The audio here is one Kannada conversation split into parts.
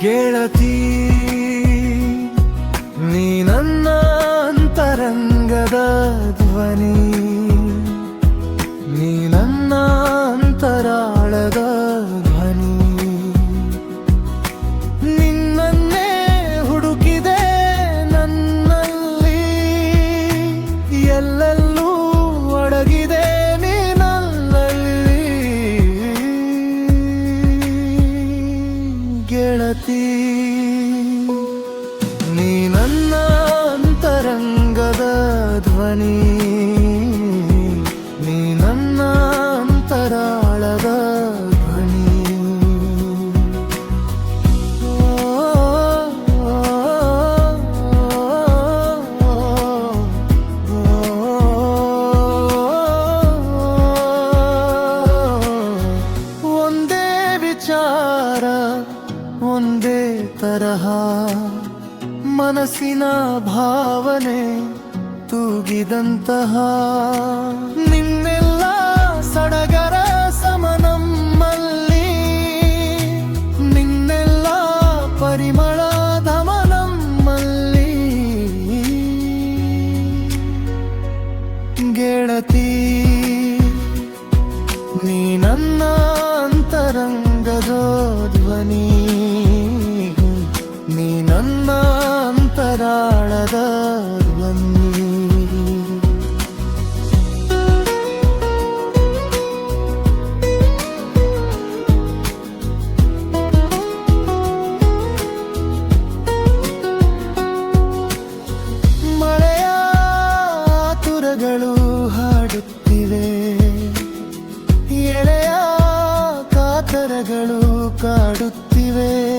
ಗೆಳತಿ ನೀ ನನ್ನ ಅಂತರಂಗದ ಧ್ವನಿ. ನೀ ನನ್ನ ಗೆಳತಿ ನೀ ನನ್ನ ಅಂತರಂಗದ ಧ್ವನಿ. ನೀ ನನ್ನ ಅಂತರಾಳದ ಧ್ವನಿ. ಒಂದೇ ವಿಚಾರ ಒಂದೇ ತರಹ ಮನಸ್ಸಿನ ಭಾವನೆ ತೂಗಿದಂತಹ ನಿನ್ನೆಲ್ಲ ಸಡಗರ ಸಮನಮ್ಮಲ್ಲಿ ನಿನ್ನೆಲ್ಲ ಪರಿಮಳ ಧಮನಮ್ಮಲ್ಲಿ ಗೆಳತಿ, ನೀ ನನ್ನ ಧ್ವನಿ. ನನ್ನ ಅಂತರಾಳದ ಧ್ವನಿ. ಮಳೆಯ ತುರಗಳು ಹಾಡುತ್ತಿವೆ. ಎಳೆಯ ಕಾತರಗಳು ಕಾಡುತ್ತಿವೆ.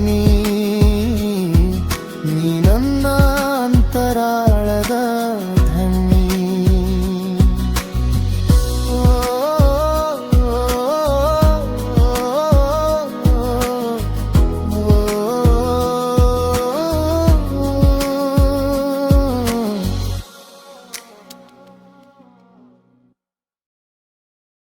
money